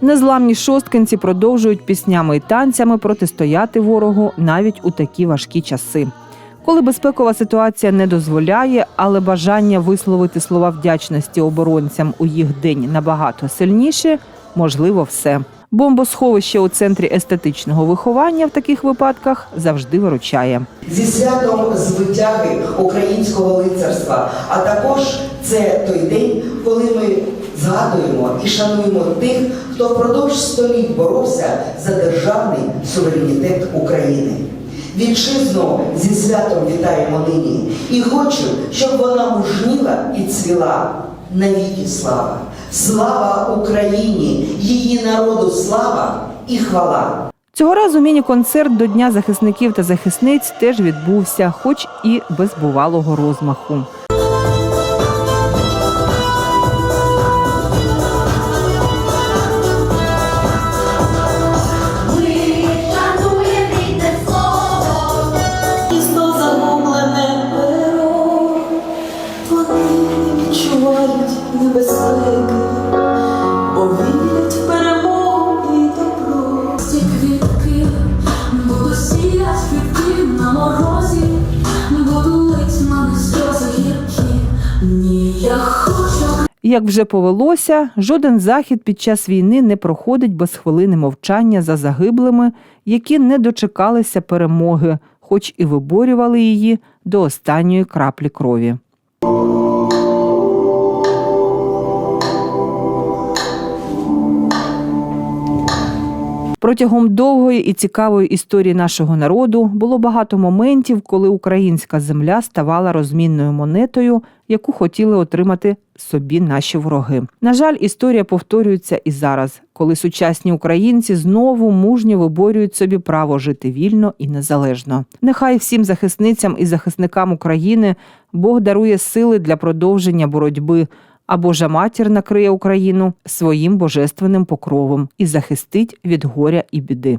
Незламні шосткинці продовжують піснями і танцями протистояти ворогу навіть у такі важкі часи. Коли безпекова ситуація не дозволяє, але бажання висловити слова вдячності оборонцям у їх день набагато сильніше, можливо, все. Бомбосховище у центрі естетичного виховання в таких випадках завжди виручає. зі святом звитяги українського лицарства. А також це той день, коли ми згадуємо і шануємо тих, хто впродовж століть боровся за державний суверенітет України. Вітчизну зі святом вітаємо нині і хочу, щоб вона мужніла і цвіла. Навіки слава! Слава Україні! Її народу слава і хвала! Цього разу міні-концерт до Дня захисників та захисниць теж відбувся, хоч і без бувалого розмаху. Як вже повелося, жоден захід під час війни не проходить без хвилини мовчання за загиблими, які не дочекалися перемоги, хоч і виборювали її до останньої краплі крові. Протягом довгої і цікавої історії нашого народу було багато моментів, коли українська земля ставала розмінною монетою, яку хотіли отримати собі наші вороги. На жаль, історія повторюється і зараз, коли сучасні українці знову мужньо виборюють собі право жити вільно і незалежно. Нехай всім захисницям і захисникам України Бог дарує сили для продовження боротьби. А Божа матір накриє Україну своїм божественним покровом і захистить від горя і біди.